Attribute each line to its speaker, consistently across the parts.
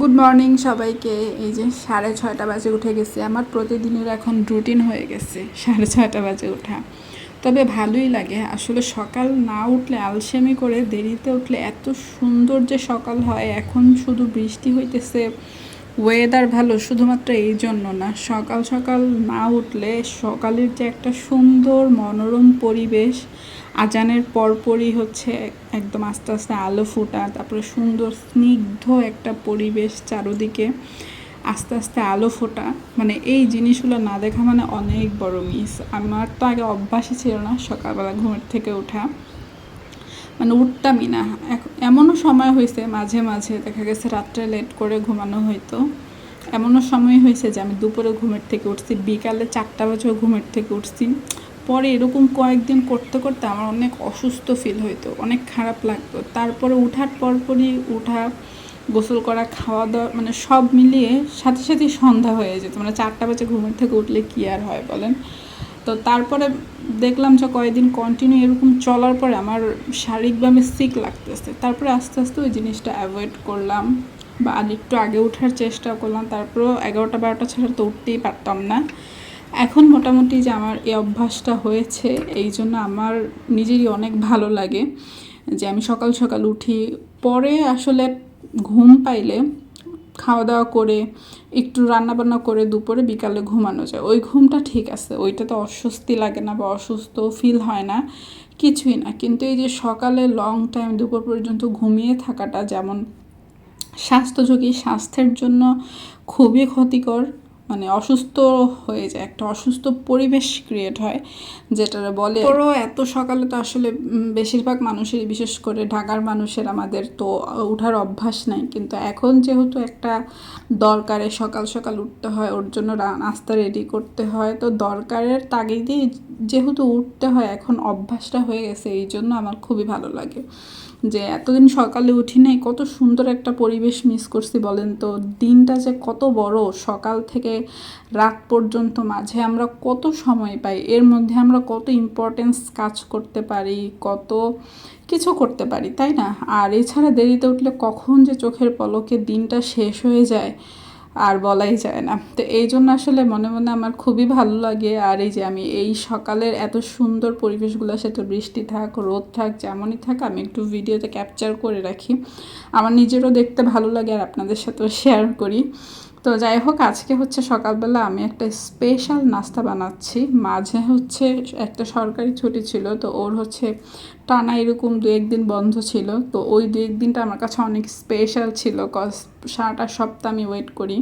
Speaker 1: Good morning সবাইকে। এই যে সাড়ে ছয়টা বাজে উঠে গেছে। আমার প্রতিদিনের এখন রুটিন হয়ে গেছে সাড়ে ছয়টা বাজে ওঠা। তবে ভালোই লাগে। আসলে সকাল না উঠলে, আলসেমি করে দেরিতে উঠলে এত সুন্দর যে সকাল হয়, এখন শুধু বৃষ্টি হইতেছে। ওয়েদার ভালো, শুধুমাত্র এই জন্য না। সকাল সকাল না উঠলে সকালের যে একটা সুন্দর মনোরম পরিবেশ, আজানের পরপরই হচ্ছে একদম আস্তে আস্তে আলো ফোটা, তারপরে সুন্দর স্নিগ্ধ একটা পরিবেশ চারোদিকে আস্তে আস্তে আলো ফোটা। মানে এই জিনিসগুলো না দেখা মানে অনেক বড় মিস আমার তো আগে অভ্যাসই ছিল না সকালবেলা ঘুমের থেকে ওঠা। মানে উঠতামই না এমনও সময় হয়েছে মাঝে মাঝে, দেখা গেছে রাত্রে লেট করে ঘুমানো হয়তো এমনও সময় হয়েছে যে আমি দুপুরে ঘুমের থেকে উঠছি, বিকালে চারটা বাজেও ঘুমের থেকে উঠছি। পরে এরকম কয়েকদিন করতে করতে আমার অনেক অসুস্থ ফিল হইতো, অনেক খারাপ লাগতো। তারপরে উঠার পরপরই উঠা, গোসল করা, খাওয়া দাওয়া মানে সব মিলিয়ে সাথে সাথে সন্ধ্যা হয়ে যেত। মানে চারটা বাজে ঘুমের থেকে উঠলে কি আর হয় বলেন? তো তারপরে দেখলাম যে কয়েকদিন কন্টিনিউ এরকম চলার পরে আমার শারীরিকভাবে সিক লাগতেছে। তারপরে আস্তে আস্তে ওই জিনিসটা অ্যাভয়েড করলাম বা আর একটু আগে ওঠার চেষ্টা করলাম। তারপরেও এগারোটা বারোটা ছাড়া তো উঠতেই পারতাম না। এখন মোটামুটি যে আমার এই অভ্যাসটা হয়েছে, এই জন্য আমার নিজেরই অনেক ভালো লাগে যে আমি সকাল সকাল উঠি। পরে আসলে ঘুম পাইলে খাওয়া দাওয়া করে, একটু রান্নাবান্না করে দুপুরে, বিকালে ঘুমানো যায়। ওই ঘুমটা ঠিক আছে, ওইটা তো অস্বস্তি লাগে না বা অসুস্থ ফিল হয় না, কিছুই না। কিন্তু এই যে সকালে লং টাইম দুপুর পর্যন্ত ঘুমিয়ে থাকাটা যেমন স্বাস্থ্য ঝুঁকি, স্বাস্থ্যের জন্য খুবই ক্ষতিকর। অসুস্থ হয়ে যায়, একটা অসুস্থ পরিবেশ ক্রিয়েট হয় যেটা বলে ওরও এত সকালে তো আসলে বেশিরভাগ মানুষেরই, বিশেষ করে ঢাকার মানুষের আমাদের তো উঠার অভ্যাস নাই, কিন্তু এখন যেহেতু একটা দরকারে সকাল সকাল উঠতে হয়, ওর জন্য নাস্তা রেডি করতে হয়, তো দরকারের তাগিদেই যেহেতু উঠতে হয়, এখন অভ্যাসটা হয়ে গেছে, এই জন্য আমার খুবই ভালো লাগে। যে এতদিন সকালে উঠি নাই, কত সুন্দর একটা পরিবেশ মিস করছি, বলেন তো, দিনটা যে কত বড়, সকাল থেকে রাত পর্যন্ত মাঝে আমরা কত সময় পাই, এর মধ্যে আমরা কত ইম্পর্টেন্স কাজ করতে পারি, কত কিছু করতে পারি, তাই না? আর এছাড়া দেরিতে উঠলে কখন যে চোখের পলকে দিনটা শেষ হয়ে যায় আর বলাই যায় না। তো এই জন্য আসলে মনে মনে আমার খুবই ভালো লাগে আর এই যে আমি এই সকালের এত সুন্দর পরিবেশগুলো সেটা বৃষ্টি থাক, রোদ থাক, যেমনই থাক, আমি একটু ভিডিওতে ক্যাপচার করে রাখি। আমার নিজেরও দেখতে ভালো লাগে আর আপনাদের সাথেও শেয়ার করি। তো যাই হোক, আজকে হচ্ছে সকালবেলা আমি একটা স্পেশাল নাস্তা বানাচ্ছি। মাঝে হচ্ছে একটা সরকারি ছুটি ছিল, তো ওর হচ্ছে টানা এরকম দু একদিন বন্ধ ছিল। তো ওই দু একদিনটা আমার কাছে অনেক স্পেশাল ছিল কজ সারাটা সপ্তাহ আমি ওয়েট করি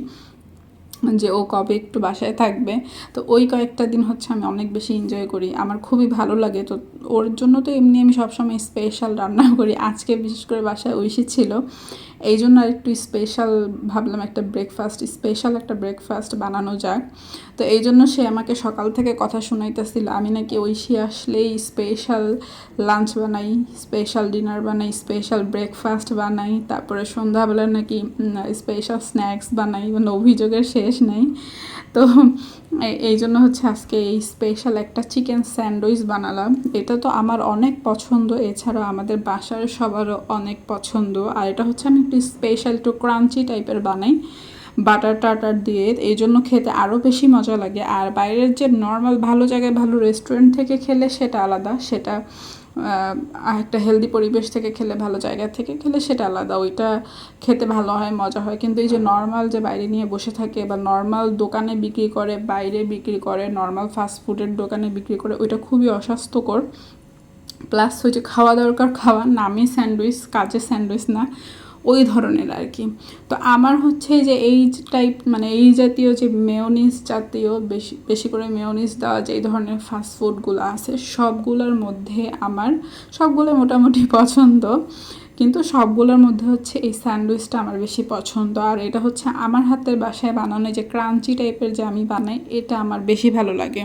Speaker 1: যে ও কবে একটু বাসায় থাকবে। তো ওই কয়েকটা দিন হচ্ছে আমি অনেক বেশি এনজয় করি। আমার খুবই ভালো লাগে, তো ওর জন্য তো এমনি আমি সবসময় স্পেশাল রান্না করি। আজকে বিশেষ করে বাসায় ঐশী ছিল। এই জন্য একটু স্পেশাল ভাবলাম একটা ব্রেকফাস্ট স্পেশাল একটা ব্রেকফাস্ট বানানো যাক। তো এই জন্য সে আমাকে সকাল থেকে কথা শোনাইতেছিল, আমি নাকি ঐশী আসলেই স্পেশাল লাঞ্চ বানাই স্পেশাল ডিনার বানাই স্পেশাল ব্রেকফাস্ট বানাই, তারপরে সন্ধ্যাবেলা নাকি স্পেশাল স্ন্যাক্স বানাই মানে অভিযোগের শেষ নেই। তো এই- জন্য হচ্ছে আজকে এই স্পেশাল একটা চিকেন স্যান্ডউইচ বানালাম। এটা তো আমার অনেক পছন্দ, এছাড়াও আমাদের বাসার সবারও অনেক পছন্দ। আর এটা হচ্ছে আমি একটু স্পেশাল একটু ক্রাঞ্চি টাইপের বানাই বাটার টাটার দিয়ে। এই জন্য খেতে আরও বেশি মজা লাগে। আর বাইরের যে নর্মাল ভালো জায়গায় ভালো রেস্টুরেন্ট থেকে খেলে সেটা আলাদা। সেটা একটা হেলদি পরিবেশ থেকে খেলে ভালো জায়গা থেকে খেলে সেটা আলাদা। ওইটা খেতে ভালো হয়, মজা হয়। কিন্তু এই যে নর্মাল যে বাইরে নিয়ে বসে থাকে বা নর্মাল দোকানে বিক্রি করে, বাইরে বিক্রি করে নর্মাল ফাস্টফুডের দোকানে বিক্রি করে, ওইটা খুবই অস্বাস্থ্যকর। প্লাস হচ্ছে খাওয়া দরকার খাওয়া, নামে স্যান্ডউইচ কাজে স্যান্ডউইচ না। ওই ধরনের আর কি। তো আমার হচ্ছে যে এই টাইপ মানে এই জাতীয় যে মেয়নিস জাতীয় বেশি বেশি করে মেয়নিস দেওয়া যে এই ধরনের ফাস্টফুডগুলো আছে, সবগুলোর মধ্যে আমার সবগুলো মোটামুটি পছন্দ। কিন্তু সবগুলোর মধ্যে হচ্ছে এই স্যান্ডউইচটা আমার বেশি পছন্দ। আর এটা হচ্ছে আমার হাতের বাসায় বানানো যে ক্রাঞ্চি টাইপের যে আমি বানাই, এটা আমার বেশি ভালো লাগে।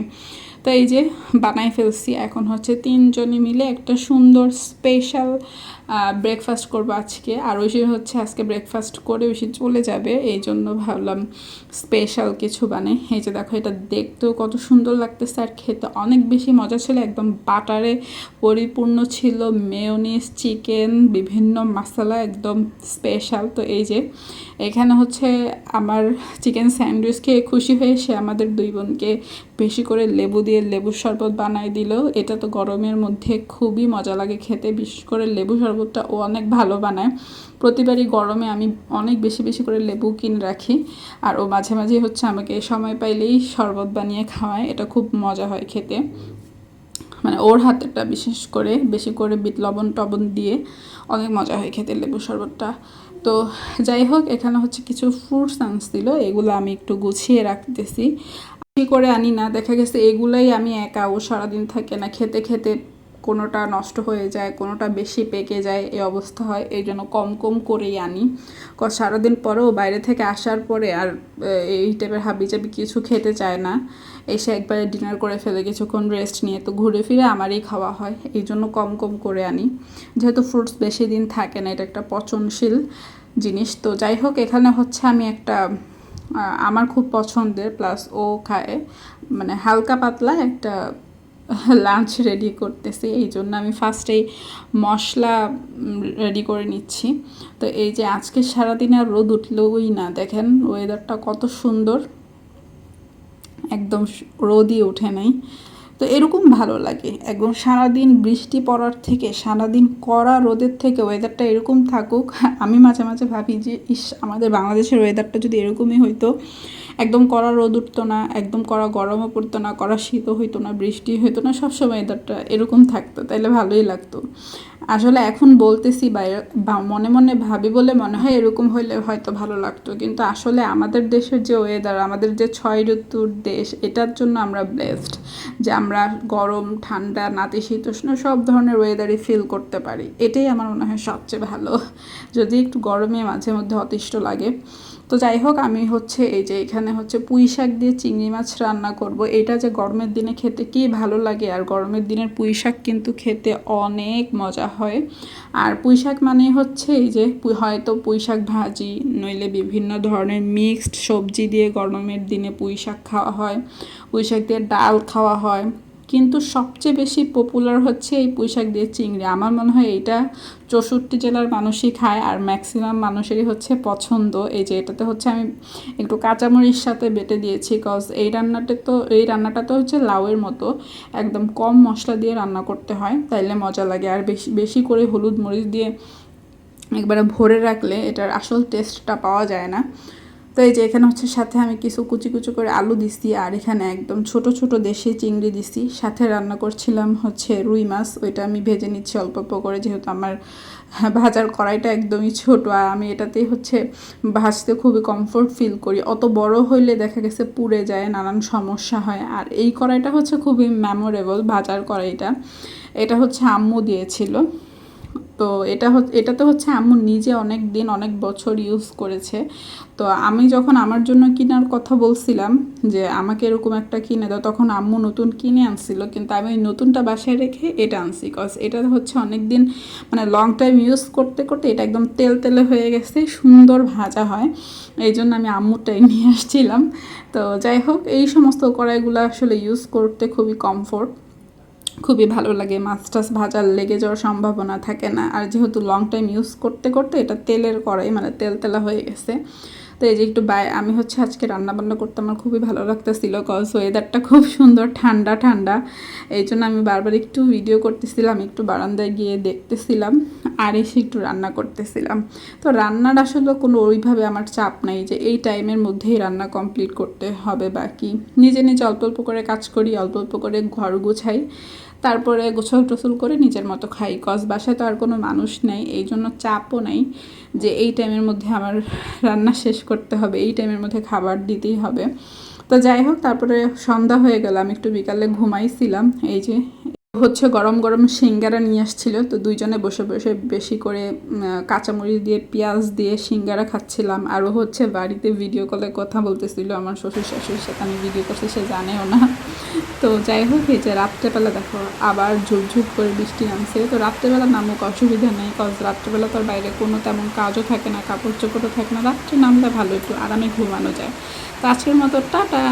Speaker 1: তো এই যে বানাই ফেলছি, এখন হচ্ছে তিনজনে মিলে একটা সুন্দর স্পেশাল ব্রেকফাস্ট করব আজকে। আর ঐশী হচ্ছে আজকে ব্রেকফাস্ট করে ঐশী চলে যাবে, এই জন্য ভাবলাম স্পেশাল কিছু বানাই। এই যে দেখো, এটা দেখতেও কত সুন্দর লাগতেছে আর খেতে অনেক বেশি মজা ছিল। একদম বাটারে পরিপূর্ণ ছিল মেয়নিস চিকেন বিভিন্ন মশলা একদম স্পেশাল তো এই যে এখানে হচ্ছে আমার চিকেন স্যান্ডউইচ খেয়ে খুশি হয়ে সে আমাদের দুই বোনকে বেশি করে লেবু দিয়ে লেবুর শরবত বানাই দিল। এটা তো গরমের মধ্যে খুবই মজা লাগে খেতে। বিশেষ করে লেবু শরবতটা ও অনেক ভালো বানায়। প্রতিবারই গরমে আমি অনেক বেশি বেশি করে লেবু কিনে রাখি। আর ও মাঝে মাঝে হচ্ছে আমাকে সময় পাইলেই শরবত বানিয়ে খাওয়ায়। এটা খুব মজা হয় খেতে। মানে ওর হাতেরটা বিশেষ করে বেশি করে বিট লবণ টবণ দিয়ে অনেক মজা হয় খেতে লেবু শরবতটা। তো যাই হোক, এখানে হচ্ছে কিছু ফ্রুটস আনছিল, এগুলো আমি একটু গুছিয়ে রাখতেছি। কি করে আনি না? দেখা গেছে এগুলাই আমি একা, ও সারাদিন থাকে না, খেতে খেতে কোনোটা নষ্ট হয়ে যায়, কোনোটা বেশি পেকে যায়, এই অবস্থা হয়, এই জন্য কম কম করেই আনি। সারাদিন পরেও বাইরে থেকে আসার পরে আর এই টাইপের হাবি চাবি কিছু খেতে চায় না। এসে একবারে ডিনার করে ফেলে কিছুক্ষণ রেস্ট নিয়ে। তো ঘুরে ফিরে আমারই খাওয়া হয়, এই জন্য কম কম করে আনি। যেহেতু ফ্রুটস বেশি দিন থাকে না, এটা একটা পচনশীল জিনিস। তো যাই হোক, এখানে হচ্ছে আমি একটা আমার খুব পছন্দের প্লাস ও খায় মানে হালকা পাতলা একটা লাঞ্চ রেডি করতেছি। এই জন্য আমি ফার্স্টেই মশলা রেডি করে নিচ্ছি। তো এই যে আজকে সারাদিন আর রোদ উঠলোই না, দেখেন ওয়েদারটা কত সুন্দর। একদম রোদই ওঠে নাই। তো এরকম ভালো লাগে। একদম সারাদিন বৃষ্টি পড়ার থেকে, সারাদিন কড়া রোদের থেকে ওয়েদারটা এরকম থাকুক, আমি মাঝে মাঝে ভাবি যে, ইস, আমাদের বাংলাদেশের ওয়েদারটা যদি এরকমই হইতো, একদম কড়া রোদ উঠতো না, একদম কড়া গরমও পড়তো না, কড়া শীতও হইতো না, বৃষ্টি হইতো না, সবসময় ওয়েদারটা এরকম থাকতো, তাইলে ভালোই লাগতো। আসলে এখন বলতেছি বা মনে মনে ভাবি বলে মনে হয় এরকম হইলে হয়তো ভালো লাগতো, কিন্তু আসলে আমাদের দেশের যে ওয়েদার আমাদের যে ছয় ঋতুর দেশ, এটার জন্য আমরা ব্লেসড যে আমরা গরম, ঠান্ডা নাতিশীতোষ্ণ সব ধরনের ওয়েদারই ফিল করতে পারি। এটাই আমার মনে হয় সবচেয়ে ভালো। যদি একটু গরমে মাঝে মধ্যে অতিষ্ঠ লাগে। তো যাই হোক, আমি হচ্ছে এই যে এখানে হচ্ছে পুঁই শাক দিয়ে চিংড়ি মাছ রান্না করব। এটা যে গরমের দিনে খেতে কি ভালো লাগে, আর গরমের দিনের পুঁই শাক কিন্তু খেতে অনেক মজা হয়। আর পুঁই শাক মানে হচ্ছে এই যে হয়তো পুঁই শাক ভাজি, নইলে বিভিন্ন ধরনের মিক্সড সবজি দিয়ে গরমের দিনে পুঁই শাক খাওয়া হয়। পুঁই শাক দিয়ে ডাল খাওয়া হয়। কিন্তু সবচেয়ে বেশি পপুলার হচ্ছে এই পুঁইশাক দিয়ে চিংড়ি। আমার মনে হয় এইটা চৌষট্টি জেলার মানুষই খায় আর ম্যাক্সিমাম মানুষেরই হচ্ছে পছন্দ। এই যে এটাতে হচ্ছে আমি একটু কাঁচামরিচ সাথে বেটে দিয়েছি কজ এই রান্নাটা তো, এই রান্নাটা তো হচ্ছে লাউয়ের মতো। একদম কম মশলা দিয়ে রান্না করতে হয়, তাইলে মজা লাগে। আর বেশি বেশি করে হলুদ মরিচ দিয়ে একবারে ভরে রাখলে এটার আসল টেস্টটা পাওয়া যায় না। তো এই যে এখানে হচ্ছে সাথে আমি কিছু কুচি কুচি করে আলু দিছি, আর এখানে একদম ছোট ছোট দেশি চিংড়ি দিছি। সাথে রান্না করছিলাম হচ্ছে রুই মাছ, ওইটা আমি ভেজে নিচ্ছি অল্প অল্প করে, যেহেতু আমার ভাজার কড়াইটা একদমই ছোট, আর আমি এটাতেই হচ্ছে ভাজতে খুবই কমফোর্ট ফিল করি। অত বড় হইলে দেখা গেছে পুড়ে যায়, নানান সমস্যা হয়। আর এই কড়াইটা হচ্ছে খুবই মেমোরেবল ভাজার কড়াইটা। এটা হচ্ছে আম্মু দিয়েছিল। তো এটা এটা তো হচ্ছে আম্মু নিজে অনেক দিন, অনেক বছর ইউজ করেছে। তো আমি যখন আমার জন্য কেনার কথা বলছিলাম যে আমাকে এরকম একটা কিনে দাও, তখন আম্মু নতুন কিনে আনছিল, কিন্তু আমি ওই নতুনটা বাসায় রেখে এটা আনছি। কজ এটা হচ্ছে অনেক দিন মানে লং টাইম ইউজ করতে করতে এটা একদম তেল, তেলে হয়ে গেছে, সুন্দর ভাজা হয়। এই জন্য আমি আম্মুরটাই নিয়ে আসছিলাম। তো যাই হোক, এই সমস্ত কড়াইগুলো আসলে ইউজ করতে খুবই কমফোর্ট খুবই ভালো লাগে, মাছ টাছ ভাজার লেগে যাওয়ার সম্ভাবনা থাকে না। আর যেহেতু লং টাইম ইউজ করতে করতে এটা তেলের কড়াই মানে তেল তেলা হয়ে গেছে। তো এই যে একটু বাই, আমি হচ্ছে আজকে রান্না বান্না করতে আমার খুবই ভালো লাগতেছিল কজ ওয়েদারটা খুব সুন্দর, ঠান্ডা ঠান্ডা। এই জন্য আমি বারবার একটু ভিডিও করতেছিলাম, একটু বারান্দায় গিয়ে দেখতেছিলাম, আর এসে একটু রান্না করতেছিলাম। তো রান্নার আসলে কোনো ওইভাবে আমার চাপ নাই যে এই টাইমের মধ্যেই রান্না কমপ্লিট করতে হবে বাকি নিজে নিজে অল্প অল্প করে কাজ করি, অল্প অল্প করে ঘর গুছাই। তারপরে গোছল টোসল করে নিজের মতো খাই। কজ বাসায় তো আর কোনো মানুষ নেই এই জন্য চাপও নেই যে এই টাইমের মধ্যে আমার রান্না শেষ করতে হবে, এই টাইমের মধ্যে খাবার দিতেই হবে। তো যাই হোক, তারপরে সন্ধ্যা হয়ে গেল, আমি একটু বিকালে ঘুমাইছিলাম, এই যে হচ্ছে গরম গরম সিঙ্গারা নিয়ে আসছিল, তো দুইজনে বসে বসে বেশি করে কাঁচামরিচ দিয়ে, পেঁয়াজ দিয়ে সিঙ্গারা খাচ্ছিলাম। আরও হচ্ছে বাড়িতে ভিডিও কলে কথা বলতেছিল, আমার শ্বশুর শাশুড়ির সাথে আমি ভিডিও করছি, সে জানেও না। তো যাই হোক, এই যে রাত্রেবেলা দেখো, আবার ঝুপঝুপ করে বৃষ্টি নামছে। তো রাত্রেবেলা নামুক, অসুবিধা নেই কজ রাত্রেবেলা তোর বাইরে কোনো তেমন কাজও থাকে না কাপড় চোপড়ও থাকে না, রাত্রে নামলে ভালো, একটু আরামে ঘুমানো যায়। তো আজকের মতো, টাটা!